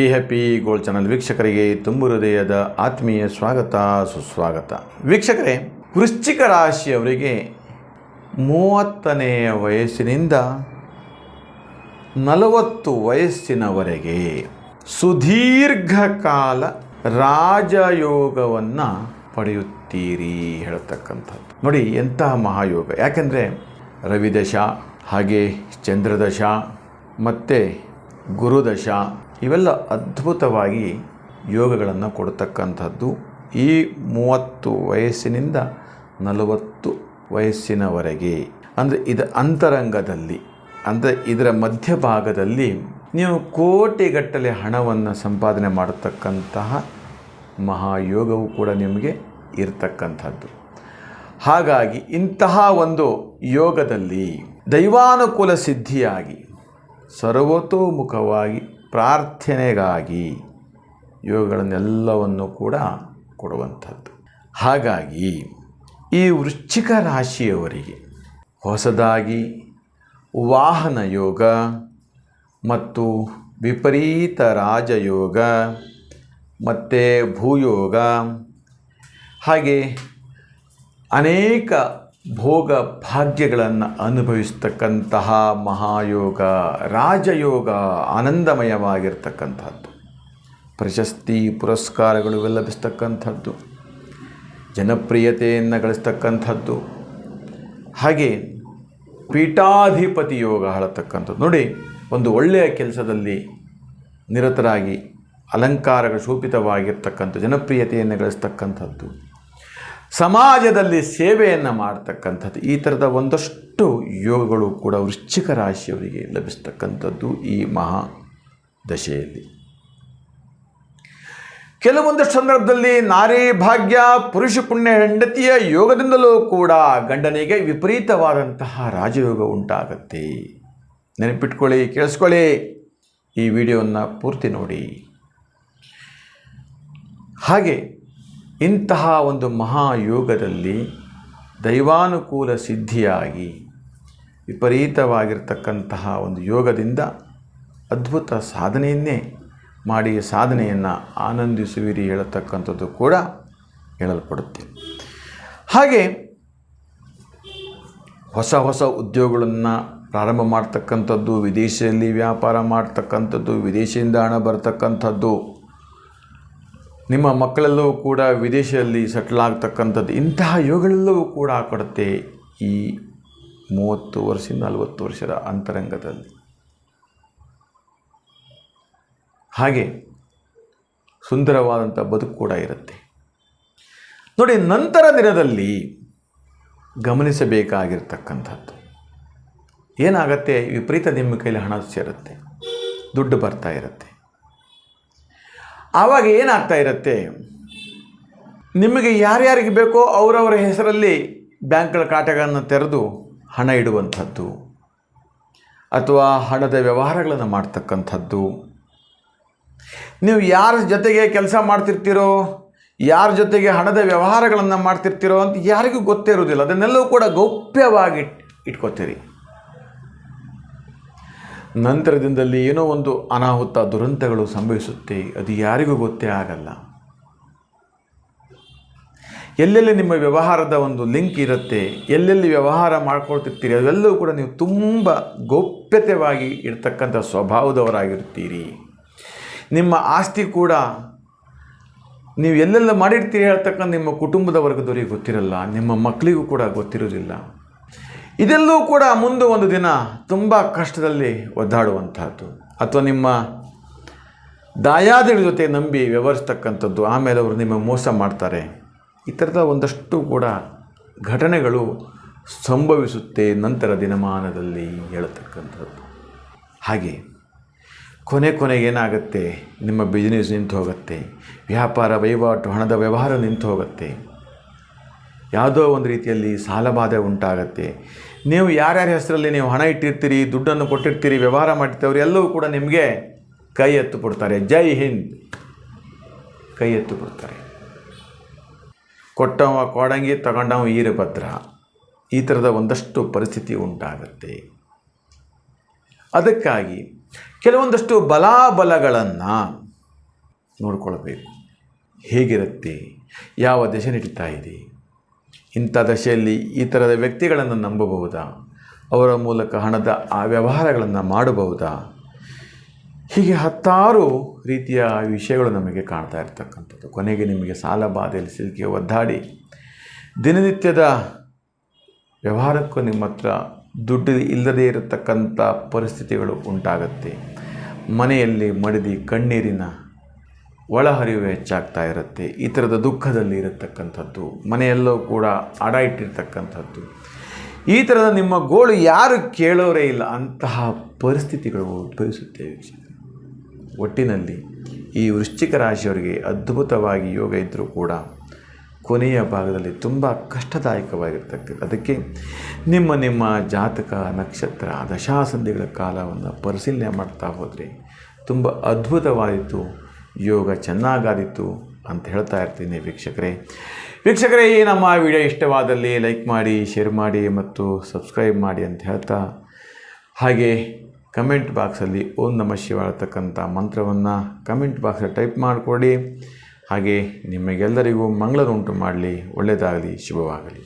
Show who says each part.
Speaker 1: Be happy gold channel ವೀಕ್ಷಕರಿಗೆ ತುಂಬು ಹೃದಯದ ಆತ್ಮೀಯ ಸ್ವಾಗತ, ಸುಸ್ವಾಗತ. ವೀಕ್ಷಕರೇ, ವೃಶ್ಚಿಕ ರಾಶಿಯವರಿಗೆ ಮೂವತ್ತನೆಯ ವಯಸ್ಸಿನಿಂದ ನಲವತ್ತು ವಯಸ್ಸಿನವರೆಗೆ ಸುದೀರ್ಘಕಾಲ ರಾಜಯೋಗವನ್ನು ಪಡೆಯುತ್ತೀರಿ ಹೇಳ್ತಕ್ಕಂಥದ್ದು. ನೋಡಿ ಎಂತಹ ಮಹಾಯೋಗ. ಯಾಕೆಂದರೆ, ರವಿದಶ, ಹಾಗೆ ಚಂದ್ರದಶ, ಮತ್ತು ಗುರುದಶ ಇವೆಲ್ಲ ಅದ್ಭುತವಾಗಿ ಯೋಗಗಳನ್ನು ಕೊಡ್ತಕ್ಕಂಥದ್ದು. ಈ ಮೂವತ್ತು ವಯಸ್ಸಿನಿಂದ ನಲವತ್ತು ವಯಸ್ಸಿನವರೆಗೆ. ಅಂದರೆ ಇದು ಅಂತರಂಗದಲ್ಲಿ, ಅಂದರೆ ಇದರ ಮಧ್ಯಭಾಗದಲ್ಲಿ ನೀವು ಕೋಟಿಗಟ್ಟಲೆ ಹಣವನ್ನು ಸಂಪಾದನೆ ಮಾಡತಕ್ಕಂತಹ ಮಹಾಯೋಗವು ಕೂಡ ನಿಮಗೆ ಇರತಕ್ಕಂಥದ್ದು. ಹಾಗಾಗಿ ಇಂತಹ ಒಂದು ಯೋಗದಲ್ಲಿ ದೈವಾನುಕೂಲ ಸಿದ್ಧಿಯಾಗಿ, ಸರ್ವತೋಮುಖವಾಗಿ ಪ್ರಾರ್ಥನೆಗಾಗಿ ಇವುಗಳನ್ನೆಲ್ಲವನ್ನು ಕೂಡ ಕೊಡುವಂಥದ್ದು. ಹಾಗಾಗಿ ಈ ವೃಶ್ಚಿಕ ರಾಶಿಯವರಿಗೆ ಹೊಸದಾಗಿ ವಾಹನ ಯೋಗ ಮತ್ತು ವಿಪರೀತ ರಾಜಯೋಗ ಮತ್ತು ಭೂಯೋಗ ಹಾಗೆ ಅನೇಕ ಭೋಗ ಭಾಗ್ಯಗಳನ್ನು ಅನುಭವಿಸ್ತಕ್ಕಂತಹ ಮಹಾಯೋಗ, ರಾಜಯೋಗ ಆನಂದಮಯವಾಗಿರ್ತಕ್ಕಂಥದ್ದು. ಪ್ರಶಸ್ತಿ, ಪುರಸ್ಕಾರಗಳು ಲಭಿಸ್ತಕ್ಕಂಥದ್ದು. ಜನಪ್ರಿಯತೆಯನ್ನು ಗಳಿಸ್ತಕ್ಕಂಥದ್ದು. ಹಾಗೆ ಪೀಠಾಧಿಪತಿ ಯೋಗ ಹೇಳತಕ್ಕಂಥದ್ದು. ನೋಡಿ, ಒಂದು ಒಳ್ಳೆಯ ಕೆಲಸದಲ್ಲಿ ನಿರತರಾಗಿ ಅಲಂಕಾರಗಳು ಶೋಭಿತವಾಗಿರ್ತಕ್ಕಂಥ ಜನಪ್ರಿಯತೆಯನ್ನು ಗಳಿಸ್ತಕ್ಕಂಥದ್ದು. ಸಮಾಜದಲ್ಲಿ ಸೇವೆಯನ್ನು ಮಾಡ್ತಕ್ಕಂಥದ್ದು, ಈ ಥರದ ಒಂದಷ್ಟು ಯೋಗಗಳು ಕೂಡ ವೃಶ್ಚಿಕ ರಾಶಿಯವರಿಗೆ ಲಭಿಸ್ತಕ್ಕಂಥದ್ದು ಈ ಮಹಾ ದಶೆಯಲ್ಲಿ. ಕೆಲವೊಂದು ಸಂದರ್ಭದಲ್ಲಿ ನಾರಿ ಭಾಗ್ಯ, ಪುರುಷ ಪುಣ್ಯ, ಹೆಂಡತಿಯ ಯೋಗದಿಂದಲೂ ಕೂಡ ಗಂಡನಿಗೆ ವಿಪರೀತವಾದಂತಹ ರಾಜಯೋಗ ಉಂಟಾಗತ್ತೆ. ನೆನಪಿಟ್ಕೊಳ್ಳಿ, ಕೇಳಿಸ್ಕೊಳ್ಳಿ ಈ ವಿಡಿಯೋವನ್ನು ಪೂರ್ತಿ ನೋಡಿ. ಹಾಗೆ ಇಂತಹ ಒಂದು ಮಹಾಯೋಗದಲ್ಲಿ ದೈವಾನುಕೂಲ ಸಿದ್ಧಿಯಾಗಿ ವಿಪರೀತವಾಗಿರ್ತಕ್ಕಂತಹ ಒಂದು ಯೋಗದಿಂದ ಅದ್ಭುತ ಸಾಧನೆಯನ್ನೇ ಮಾಡಿ ಸಾಧನೆಯನ್ನು ಆನಂದಿಸುವಿರಿ ಹೇಳತಕ್ಕಂಥದ್ದು ಕೂಡ ಹೇಳಲ್ಪಡುತ್ತೆ. ಹಾಗೆ ಹೊಸ ಹೊಸ ಉದ್ಯೋಗಗಳನ್ನು ಪ್ರಾರಂಭ ಮಾಡ್ತಕ್ಕಂಥದ್ದು, ವಿದೇಶದಲ್ಲಿ ವ್ಯಾಪಾರ ಮಾಡ್ತಕ್ಕಂಥದ್ದು, ವಿದೇಶದಿಂದ ಹಣ ಬರ್ತಕ್ಕಂಥದ್ದು ನಿಮ್ಮ ಮಕ್ಕಳೆಲ್ಲವೂ ಕೂಡ ವಿದೇಶದಲ್ಲಿ ಸೆಟ್ಲ್ ಆಗ್ತಕ್ಕಂಥದ್ದು, ಇಂತಹ ಯೋಗಗಳೆಲ್ಲವೂ ಕೂಡ ಕೊಡುತ್ತೆ ಈ ಮೂವತ್ತು ವರ್ಷದಿಂದ ನಲವತ್ತು ವರ್ಷದ ಅಂತರಂಗದಲ್ಲಿ. ಹಾಗೆ ಸುಂದರವಾದಂಥ ಬದುಕು ಕೂಡ ಇರುತ್ತೆ. ನೋಡಿ, ನಂತರ ದಿನದಲ್ಲಿ ಗಮನಿಸಬೇಕಾಗಿರ್ತಕ್ಕಂಥದ್ದು. ಏನಾಗತ್ತೆ? ವಿಪರೀತ ನಿಮ್ಮ ಕೈಲಿ ಹಣ ಸೇರುತ್ತೆ. ದುಡ್ಡು ಬರ್ತಾ ಇರುತ್ತೆ. ಆವಾಗ ಏನಾಗ್ತಾ ಇರುತ್ತೆ? ನಿಮಗೆ ಯಾರ್ಯಾರಿಗೆ ಬೇಕೋ ಅವರವರ ಹೆಸರಲ್ಲಿ ಬ್ಯಾಂಕ್ಗಳ ಖಾತೆಗಳನ್ನು ತೆರೆದು ಹಣ ಇಡುವಂಥದ್ದು, ಅಥವಾ ಹಣದ ವ್ಯವಹಾರಗಳನ್ನು ಮಾಡ್ತಕ್ಕಂಥದ್ದು. ನೀವು ಯಾರ ಜೊತೆಗೆ ಕೆಲಸ ಮಾಡ್ತಿರ್ತೀರೋ, ಯಾರ ಜೊತೆಗೆ ಹಣದ ವ್ಯವಹಾರಗಳನ್ನು ಮಾಡ್ತಿರ್ತೀರೋ ಅಂತ ಯಾರಿಗೂ ಗೊತ್ತೇ ಇರೋದಿಲ್ಲ ಅದನ್ನೆಲ್ಲವೂ ಕೂಡ ಗೌಪ್ಯವಾಗಿ ಇಟ್ಕೋತೀರಿ. ನಂತರದಿಂದಲೇ ಏನೋ ಒಂದು ಅನಾಹುತ ದುರಂತಗಳು ಸಂಭವಿಸುತ್ತೆ. ಅದು ಯಾರಿಗೂ ಗೊತ್ತೇ ಆಗಲ್ಲ. ಎಲ್ಲೆಲ್ಲಿ ನಿಮ್ಮ ವ್ಯವಹಾರದ ಒಂದು ಲಿಂಕ್ ಇರುತ್ತೆ, ಎಲ್ಲೆಲ್ಲಿ ವ್ಯವಹಾರ ಮಾಡ್ಕೊಳ್ತಿರ್ತೀರಿ ಅವೆಲ್ಲವೂ ಕೂಡ ನೀವು ತುಂಬ ಗೌಪ್ಯತೆವಾಗಿ ಇರ್ತಕ್ಕಂಥ ಸ್ವಭಾವದವರಾಗಿರ್ತೀರಿ. ನಿಮ್ಮ ಆಸ್ತಿ ಕೂಡ ನೀವು ಎಲ್ಲೆಲ್ಲ ಮಾಡಿರ್ತೀರಿ ಹೇಳ್ತಕ್ಕಂಥ ನಿಮ್ಮ ಕುಟುಂಬದ ವರ್ಗದವರಿಗೆ ಗೊತ್ತಿರಲ್ಲ, ನಿಮ್ಮ ಮಕ್ಕಳಿಗೂ ಕೂಡ ಗೊತ್ತಿರೋದಿಲ್ಲ. ಇದೆಲ್ಲವೂ ಕೂಡ ಮುಂದೆ ಒಂದು ದಿನ ತುಂಬ ಕಷ್ಟದಲ್ಲಿ ಒದ್ದಾಡುವಂತಹದ್ದು ಅಥವಾ ನಿಮ್ಮ ದಾಯಾದಿಗಳ ಜೊತೆ ನಂಬಿ ವ್ಯವಹರಿಸ್ತಕ್ಕಂಥದ್ದು, ಆಮೇಲೆ ಅವರು ನಿಮ್ಮ ಮೋಸ ಮಾಡ್ತಾರೆ. ಈ ಥರದ ಒಂದಷ್ಟು ಕೂಡ ಘಟನೆಗಳು ಸಂಭವಿಸುತ್ತೆ ನಂತರ ದಿನಮಾನದಲ್ಲಿ ಹೇಳತಕ್ಕಂಥದ್ದು. ಹಾಗೆ ಕೊನೆ ಕೊನೆಗೆ ಏನಾಗುತ್ತೆ, ನಿಮ್ಮ ಬಿಸ್ನೆಸ್ ನಿಂತು ಹೋಗುತ್ತೆ, ವ್ಯಾಪಾರ ವಹಿವಾಟು ಹಣದ ವ್ಯವಹಾರ ನಿಂತು ಹೋಗುತ್ತೆ. ಯಾವುದೋ ಒಂದು ರೀತಿಯಲ್ಲಿ ಸಾಲಬಾಧೆ ಉಂಟಾಗತ್ತೆ. ನೀವು ಯಾರ್ಯಾರ ಹೆಸರಲ್ಲಿ ನೀವು ಹಣ ಇಟ್ಟಿರ್ತೀರಿ, ದುಡ್ಡನ್ನು ಕೊಟ್ಟಿರ್ತೀರಿ, ವ್ಯವಹಾರ ಮಾಡ್ತೀವ್ರಿ ಎಲ್ಲವೂ ಕೂಡ ನಿಮಗೆ ಕೈ ಎತ್ತು ಕೊಡ್ತಾರೆ ಜೈ ಹಿಂದ್. ಕೈ ಎತ್ತು ಕೊಡ್ತಾರೆ ಕೊಟ್ಟವ ಕೊಡಂಗಿ, ತಗೊಂಡವ ಈರಭದ್ರ. ಈ ಥರದ ಒಂದಷ್ಟು ಪರಿಸ್ಥಿತಿ ಉಂಟಾಗುತ್ತೆ. ಅದಕ್ಕಾಗಿ ಕೆಲವೊಂದಷ್ಟು ಬಲಾಬಲಗಳನ್ನು ನೋಡ್ಕೊಳ್ಬೇಕು. ಹೇಗಿರುತ್ತೆ? ಯಾವ ದೆಸೆ ನಡೀತಾ ಇದೆ? ಇಂಥ ದಶೆಯಲ್ಲಿ ಈ ಥರದ ವ್ಯಕ್ತಿಗಳನ್ನು ನಂಬಬಹುದಾ? ಅವರ ಮೂಲಕ ಹಣದ ಆ ವ್ಯವಹಾರಗಳನ್ನು ಮಾಡಬಹುದಾ? ಹೀಗೆ ಹತ್ತಾರು ರೀತಿಯ ವಿಷಯಗಳು ನಮಗೆ ಕಾಣ್ತಾ ಇರ್ತಕ್ಕಂಥದ್ದು. ಕೊನೆಗೆ ನಿಮಗೆ ಸಾಲ ಬಾಧೆಯಲ್ಲಿ ಸಿಲುಕಿ ಒದ್ದಾಡಿ, ದಿನನಿತ್ಯದ ವ್ಯವಹಾರಕ್ಕೂ ನಿಮ್ಮ ಹತ್ರ ದುಡ್ಡು ಇಲ್ಲದೇ ಇರತಕ್ಕಂಥ ಪರಿಸ್ಥಿತಿಗಳು ಉಂಟಾಗತ್ತೆ. ಮನೆಯಲ್ಲಿ ಮಡಿದಿ ಕಣ್ಣೀರಿನ ಒಳಹರಿವು ಹೆಚ್ಚಾಗ್ತಾ ಇರುತ್ತೆ. ಈ ಥರದ ದುಃಖದಲ್ಲಿ ಇರತಕ್ಕಂಥದ್ದು, ಮನೆಯಲ್ಲೂ ಕೂಡ ಅಡ ಇಟ್ಟಿರ್ತಕ್ಕಂಥದ್ದು ಈ ಥರದ ನಿಮ್ಮ ಗೋಳು ಯಾರು ಕೇಳೋರೇ ಇಲ್ಲ, ಅಂತಹ ಪರಿಸ್ಥಿತಿಗಳು ಉದ್ಭವಿಸುತ್ತೇವೆ ಒಟ್ಟಿನಲ್ಲಿ ಈ ವೃಶ್ಚಿಕ ರಾಶಿಯವರಿಗೆ ಅದ್ಭುತವಾಗಿ ಯೋಗ ಇದ್ದರೂ ಕೂಡ ಕೊನೆಯ ಭಾಗದಲ್ಲಿ ತುಂಬ ಕಷ್ಟದಾಯಕವಾಗಿರ್ತಕ್ಕಂಥ ಅದಕ್ಕೆ ನಿಮ್ಮ ನಿಮ್ಮ ಜಾತಕ, ನಕ್ಷತ್ರ, ದಶಾಸಂಧಿಗಳ ಕಾಲವನ್ನು ಪರಿಶೀಲನೆ ಮಾಡ್ತಾ ಹೋದರೆ ತುಂಬ ಅದ್ಭುತವಾಯಿತು ಯೋಗ ಚೆನ್ನಾಗಾದಿತ್ತು ಅಂತ ಹೇಳ್ತಾ ಇರ್ತೀನಿ ವೀಕ್ಷಕರೇ. ವೀಕ್ಷಕರೇ, ಈ ನಮ್ಮ ವಿಡಿಯೋ ಇಷ್ಟವಾದಲ್ಲಿ ಲೈಕ್ ಮಾಡಿ, ಶೇರ್ ಮಾಡಿ ಮತ್ತು ಸಬ್ಸ್ಕ್ರೈಬ್ ಮಾಡಿ ಅಂತ ಹೇಳ್ತಾ, ಹಾಗೆ ಕಮೆಂಟ್ ಬಾಕ್ಸಲ್ಲಿ ಓಂ ನಮ ಶಿವ ಹೇಳ್ತಕ್ಕಂಥ ಮಂತ್ರವನ್ನು ಕಮೆಂಟ್ ಬಾಕ್ಸಲ್ಲಿ ಟೈಪ್ ಮಾಡಿಕೊಡಿ ಹಾಗೆ ನಿಮಗೆಲ್ಲರಿಗೂ ಮಂಗಳನುಂಟು ಮಾಡಲಿ, ಒಳ್ಳೆಯದಾಗಲಿ, ಶುಭವಾಗಲಿ.